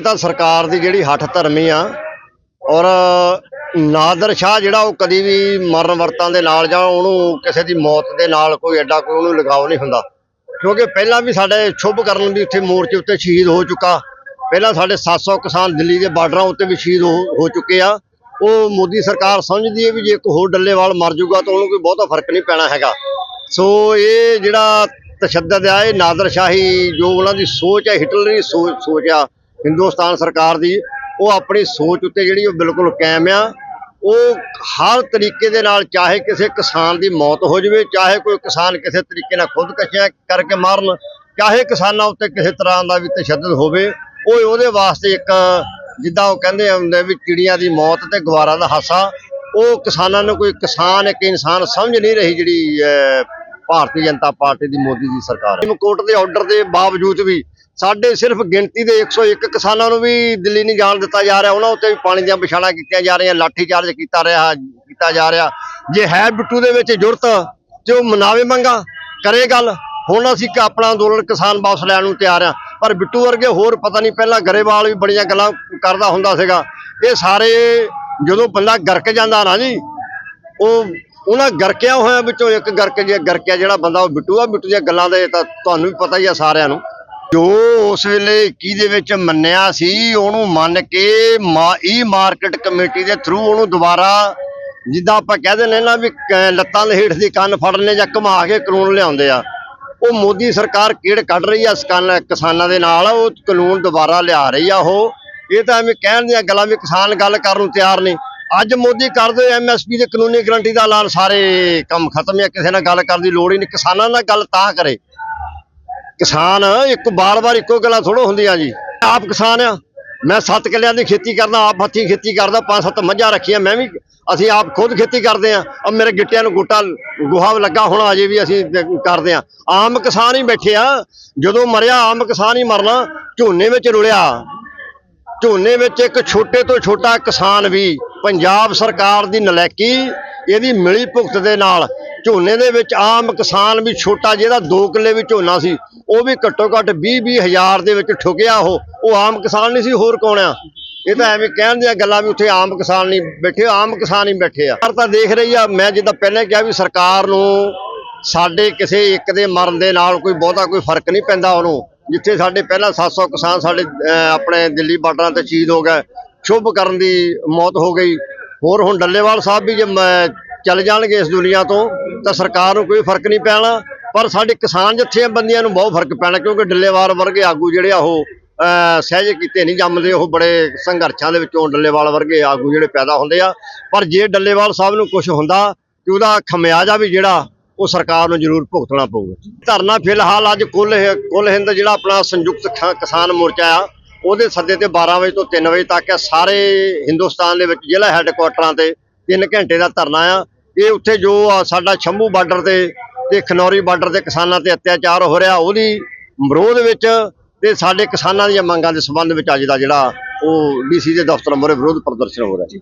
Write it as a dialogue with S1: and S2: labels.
S1: ਤਾਂ ਸਰਕਾਰ ਦੀ ਜਿਹੜੀ ਹੱਠ ਧਰਮੀ ਆ ਔਰ ਨਾਦਰ ਸ਼ਾਹ ਜਿਹੜਾ ਉਹ ਕਦੀ ਵੀ ਮਰਨ ਵਰਤਾਂ ਦੇ ਨਾਲ ਜਾਂ ਉਹਨੂੰ ਕਿਸੇ ਦੀ ਮੌਤ ਦੇ ਨਾਲ ਕੋਈ ਐਡਾ ਕੋਈ ਉਹਨੂੰ ਲਗਾਵ ਨਹੀਂ ਹੁੰਦਾ। ਕਿਉਂਕਿ ਪਹਿਲਾਂ ਵੀ ਸਾਡੇ ਸ਼ੁਭ ਕਰਨ ਵੀ ਉੱਥੇ ਮੋਰਚੇ ਉੱਤੇ ਸ਼ਹੀਦ ਹੋ ਚੁੱਕਾ। ਪਹਿਲਾਂ ਸਾਡੇ 700 ਕਿਸਾਨ ਦਿੱਲੀ ਦੇ ਬਾਰਡਰਾਂ ਉੱਤੇ ਵੀ ਸ਼ਹੀਦ ਹੋ ਹੋ ਚੁੱਕੇ ਆ। ਉਹ ਮੋਦੀ ਸਰਕਾਰ ਸਮਝਦੀ ਹੈ ਵੀ ਜੇ ਇੱਕ ਹੋਰ ਡੱਲੇਵਾਲ ਮਰ ਜਾਊਗਾ ਤਾਂ ਉਹਨੂੰ ਕੋਈ ਬਹੁਤਾ ਫ਼ਰਕ ਨਹੀਂ ਪੈਣਾ ਹੈਗਾ। ਸੋ ਇਹ ਜਿਹੜਾ ਤਸ਼ੱਦਦ ਆ, ਇਹ ਨਾਦਰ ਸ਼ਾਹੀ ਜੋ ਉਹਨਾਂ ਦੀ ਸੋਚ ਹੈ, ਹਿਟਲਰੀ ਸੋਚ ਸੋਚ ਆ ਹਿੰਦੁਸਤਾਨ ਸਰਕਾਰ ਦੀ, ਉਹ ਆਪਣੀ ਸੋਚ ਉੱਤੇ ਜਿਹੜੀ ਉਹ ਬਿਲਕੁਲ ਕਾਇਮ ਆ। ਉਹ ਹਰ ਤਰੀਕੇ ਦੇ ਨਾਲ ਚਾਹੇ ਕਿਸੇ ਕਿਸਾਨ ਦੀ ਮੌਤ ਹੋ ਜਾਵੇ, ਚਾਹੇ ਕੋਈ ਕਿਸਾਨ ਕਿਸੇ ਤਰੀਕੇ ਨਾਲ ਖੁਦਕਸ਼ੀਆਂ ਕਰਕੇ ਮਾਰਨ, ਚਾਹੇ ਕਿਸਾਨਾਂ ਉੱਤੇ ਕਿਸੇ ਤਰ੍ਹਾਂ ਦਾ ਵੀ ਤਸ਼ੱਦਦ ਹੋਵੇ, ਉਹ ਉਹਦੇ ਵਾਸਤੇ ਇੱਕ ਜਿੱਦਾਂ ਉਹ ਕਹਿੰਦੇ ਹੁੰਦੇ ਵੀ ਚਿੜੀਆਂ ਦੀ ਮੌਤ ਤੇ ਗਵਾਰਾਂ ਦਾ ਹਾਸਾ, ਉਹ ਕਿਸਾਨਾਂ ਨੂੰ ਕੋਈ ਕਿਸਾਨ, ਇੱਕ ਇਨਸਾਨ ਸਮਝ ਨਹੀਂ ਰਹੀ ਜਿਹੜੀ ਭਾਰਤੀ ਜਨਤਾ ਪਾਰਟੀ ਦੀ ਮੋਦੀ ਦੀ ਸਰਕਾਰ। ਕੋਰਟ ਦੇ ਆਰਡਰ ਦੇ ਬਾਵਜੂਦ ਵੀ ਸਾਡੇ ਸਿਰਫ ਗਿਣਤੀ ਦੇ 101 ਕਿਸਾਨਾਂ ਨੂੰ ਵੀ ਦਿੱਲੀ ਨਹੀਂ ਜਾਣ ਦਿੱਤਾ ਜਾ ਰਿਹਾ। ਉਹਨਾਂ ਉੱਤੇ ਵੀ ਪਾਣੀ ਦੀਆਂ ਵਿਛਾੜਾਂ ਕੀਤੀਆਂ ਜਾ ਰਹੀਆਂ, ਲਾਠੀ ਚਾਰਜ ਕੀਤਾ ਰਿਹਾ, ਕੀਤਾ ਜਾ ਰਿਹਾ। ਜੇ ਹੈ ਬਿੱਟੂ ਦੇ ਵਿੱਚ ਜੁਰਤ, ਤੇ ਉਹ ਮਨਾਵੇ ਮੰਗਾ, ਕਰੇ ਗੱਲ। ਹੁਣ ਅਸੀਂ ਆਪਣਾ ਅੰਦੋਲਨ ਕਿਸਾਨ ਵਾਪਸ ਲੈਣ ਨੂੰ ਤਿਆਰ ਆ ਪਰ ਬਿੱਟੂ ਵਰਗੇ ਹੋਰ ਪਤਾ ਨਹੀਂ, ਪਹਿਲਾਂ ਗਰੇਵਾਲ ਵੀ ਬੜੀਆਂ ਗੱਲਾਂ ਕਰਦਾ ਹੁੰਦਾ ਸੀਗਾ। ਇਹ ਸਾਰੇ ਜਦੋਂ ਬੰਦਾ ਗਰਕ ਜਾਂਦਾ ਨਾ ਜੀ, ਉਹ, ਉਹਨਾਂ ਗਰਕਿਆਂ ਹੋਇਆਂ ਵਿੱਚੋਂ ਇੱਕ ਗਰਕ ਜੇ ਗਰਕਿਆ ਜਿਹੜਾ ਬੰਦਾ, ਉਹ ਬਿੱਟੂ ਆ। ਬਿੱਟੂ ਦੀਆਂ ਗੱਲਾਂ ਦੇ ਤਾਂ ਤੁਹਾਨੂੰ ਵੀ ਪਤਾ ਹੀ ਆ ਸਾਰਿਆਂ ਨੂੰ। ਜੋ ਉਸ ਵੇਲੇ 21 ਦੇ ਵਿੱਚ ਮੰਨਿਆ ਸੀ, ਉਹਨੂੰ ਮੰਨ ਕੇ ਮਾ, ਈ ਮਾਰਕੀਟ ਕਮੇਟੀ ਦੇ ਥਰੂ ਉਹਨੂੰ ਦੁਬਾਰਾ ਜਿੱਦਾਂ ਆਪਾਂ ਕਹਿ ਦਿੰਦੇ ਨਾ ਵੀ ਲੱਤਾਂ ਦੇ ਹੇਠ ਦੀ ਕੰਨ ਫੜਨੇ ਜਾਂ ਘੁਮਾ ਕੇ ਕਾਨੂੰਨ ਲਿਆਉਂਦੇ ਆ, ਉਹ ਮੋਦੀ ਸਰਕਾਰ ਕਿਹੜ ਕੱਢ ਰਹੀ ਆ ਸਕਾਨ- ਕਿਸਾਨਾਂ ਦੇ ਨਾਲ, ਉਹ ਕਾਨੂੰਨ ਦੁਬਾਰਾ ਲਿਆ ਰਹੀ ਆ ਉਹ। ਇਹ ਤਾਂ ਐਵੇਂ ਕਹਿਣ ਦੀਆਂ ਗੱਲਾਂ ਵੀ ਕਿਸਾਨ ਗੱਲ ਕਰਨ ਨੂੰ ਤਿਆਰ ਨਹੀਂ ਅੱਜ ਮੋਦੀ ਕਰ ਦੇ ਐਮਐਸਪੀ ਦੇ ਕਾਨੂੰਨੀ ਗਰੰਟੀ ਦਾ ਐਲਾਨ ਸਾਰੇ ਕੰਮ ਖਤਮ ਹੈ ਕਿਸੇ ਨਾਲ ਗੱਲ ਕਰਨ ਦੀ ਲੋੜ ਹੀ ਨਹੀਂ, ਕਿਸਾਨਾਂ ਨਾਲ ਗੱਲ ਤਾਂ ਕਰੇ। ਕਿਸਾਨ, ਇੱਕ ਬਾਰ-ਬਾਰ ਇੱਕੋ ਗੱਲਾਂ ਥੋੜੋ ਹੁੰਦੀਆਂ ਜੀ। ਆਪ ਕਿਸਾਨ ਆ, ਮੈਂ 7 ਕਿੱਲਿਆਂ ਦੀ ਖੇਤੀ ਕਰਦਾ, ਆਪ ਹੱਥੀਂ ਖੇਤੀ ਕਰਦਾ, ਪੰਜ ਸੱਤ ਮੱਝਾਂ ਰੱਖੀਆਂ, ਮੈਂ ਵੀ ਅਸੀਂ ਆਪ ਖੁਦ ਖੇਤੀ ਕਰਦੇ ਆ। ਅਬ ਮੇਰੇ ਗਿੱਟਿਆਂ ਨੂੰ ਗੋਟਾ ਗੋਹਾ ਲੱਗਾ ਹੁਣ, ਅਜੇ ਵੀ ਅਸੀਂ ਕਰਦੇ ਆ। ਆਮ ਕਿਸਾਨ ਹੀ ਬੈਠੇ ਆ, ਜਦੋਂ ਮਰਿਆ ਆਮ ਕਿਸਾਨ ਹੀ ਮਰਨਾ, ਝੋਨੇ ਵਿੱਚ ਰੁਲਿਆ। ਝੋਨੇ ਵਿੱਚ ਇੱਕ ਛੋਟੇ ਤੋਂ ਛੋਟਾ ਕਿਸਾਨ ਵੀ, ਪੰਜਾਬ ਸਰਕਾਰ ਦੀ ਨਲੈਕੀ, ਇਹਦੀ ਮਿਲੀ ਭੁਗਤ ਦੇ ਨਾਲ, ਝੋਨੇ ਦੇ ਵਿੱਚ ਆਮ ਕਿਸਾਨ ਵੀ ਛੋਟਾ, ਜਿਹਦਾ 2 ਕਿੱਲੇ ਵੀ ਝੋਨਾ ਸੀ ਉਹ ਵੀ ਘੱਟੋ ਘੱਟ 20 20 ਹਜ਼ਾਰ ਦੇ ਵਿੱਚ ਠੁਕਿਆ ਉਹ। ਉਹ ਆਮ ਕਿਸਾਨ ਨਹੀਂ ਸੀ, ਹੋਰ ਕੌਣ ਆ? ਇਹ ਤਾਂ ਐਵੇਂ ਕਹਿਣ ਦੀਆਂ ਗੱਲਾਂ ਵੀ ਉੱਥੇ ਆਮ ਕਿਸਾਨ ਨਹੀਂ ਬੈਠੇ, ਆਮ ਕਿਸਾਨ ਹੀ ਬੈਠੇ ਆ। ਸਰਕਾਰ ਤਾਂ ਦੇਖ ਰਹੀ ਆ, ਮੈਂ ਜਿੱਦਾਂ ਪਹਿਲਾਂ ਕਿਹਾ ਵੀ ਸਰਕਾਰ ਨੂੰ ਸਾਡੇ ਕਿਸੇ ਇੱਕ ਦੇ ਮਰਨ ਦੇ ਨਾਲ ਕੋਈ ਬਹੁਤਾ ਕੋਈ ਫ਼ਰਕ ਨਹੀਂ ਪੈਂਦਾ ਉਹਨੂੰ। ਜਿੱਥੇ ਸਾਡੇ ਪਹਿਲਾਂ 700 ਕਿਸਾਨ ਸਾਡੇ ਆਪਣੇ ਦਿੱਲੀ ਬਾਰਡਰਾਂ ਤੇ ਸ਼ਹੀਦ ਹੋ ਗਏ, ਸ਼ੁਭ ਕਰਨ ਦੀ ਮੌਤ ਹੋ ਗਈ। ਹੋਰ ਹੁਣ ਡੱਲੇਵਾਲ ਸਾਹਿਬ ਵੀ ਜੇ ਮ- ਚੱਲ ਜਾਣਗੇ ਇਸ ਦੁਨੀਆ ਤੋਂ, ਤਾਂ ਸਰਕਾਰ ਨੂੰ ਕੋਈ ਫ਼ਰਕ ਨਹੀਂ ਪੈਣਾ। ਪਰ ਸਾਡੇ ਕਿਸਾਨ ਜਥੇਬੰਦੀਆਂ ਨੂੰ ਬਹੁਤ ਫ਼ਰਕ ਪੈਣਾ ਕਿਉਂਕਿ ਡੱਲੇਵਾਲ ਵਰਗੇ ਆਗੂ ਜਿਹੜੇ ਆ ਉਹ ਅਹ, ਸਹਿਜੇ ਕੀਤੇ ਨਹੀਂ ਜੰਮਦੇ ਉਹ ਬੜੇ ਸੰਘਰਸ਼ਾਂ ਦੇ ਵਿੱਚੋਂ ਡੱਲੇਵਾਲ ਵਰਗੇ ਆਗੂ ਜਿਹੜੇ ਪੈਦਾ ਹੁੰਦੇ ਆ। ਪਰ ਜੇ ਡੱਲੇਵਾਲ ਸਾਹਿਬ ਨੂੰ ਕੁਝ ਹੁੰਦਾ ਤੇ ਉਹਦਾ ਖਮਿਆਜਾ ਵੀ ਜਿਹੜਾ ਉਹ ਸਰਕਾਰ ਨੂੰ ਜ਼ਰੂਰ ਭੁਗਤਣਾ ਪਊਗਾ। ਧਰਨਾ ਫਿਲਹਾਲ ਅੱਜ ਕੁੱਲ ਕੁੱਲ ਹਿੰਦ ਜਿਹੜਾ ਆਪਣਾ ਸੰਯੁਕਤ ਖ- ਕਿਸਾਨ ਮੋਰਚਾ ਆ ਉਹਦੇ ਸੱਦੇ ਤੇ 12 ਵਜੇ ਤੋਂ 3 ਵਜੇ ਤੱਕ ਹੈ ਸਾਰੇ ਹਿੰਦੁਸਤਾਨ ਦੇ ਵਿੱਚ ਜ਼ਿਲ੍ਹਾ ਹੈੱਡਕੁਆਟਰਾਂ ਤੇ 3 ਘੰਟੇ ਦਾ ਧਰਨਾ ਆ। ਇਹ ਉੱਥੇ ਜੋ ਸਾਡਾ ਸ਼ੰਭੂ ਬਾਰਡਰ ਤੇ ਤੇ ਖਨੌਰੀ ਬਾਰਡਰ ਤੇ ਕਿਸਾਨਾਂ ਤੇ ਅਤਿਆਚਾਰ ਹੋ ਰਿਹਾ, ਉਹਦੀ ਵਿਰੋਧ ਵਿੱਚ ਤੇ ਸਾਡੇ ਕਿਸਾਨਾਂ ਦੀਆਂ ਮੰਗਾਂ ਦੇ ਸੰਬੰਧ ਵਿੱਚ ਅੱਜ ਦਾ ਜਿਹੜਾ ਉਹ ਡੀਸੀ ਦੇ ਦਫ਼ਤਰ ਮੂਹਰੇ ਵਿਰੋਧ ਪ੍ਰਦਰਸ਼ਨ ਹੋ ਰਿਹਾ।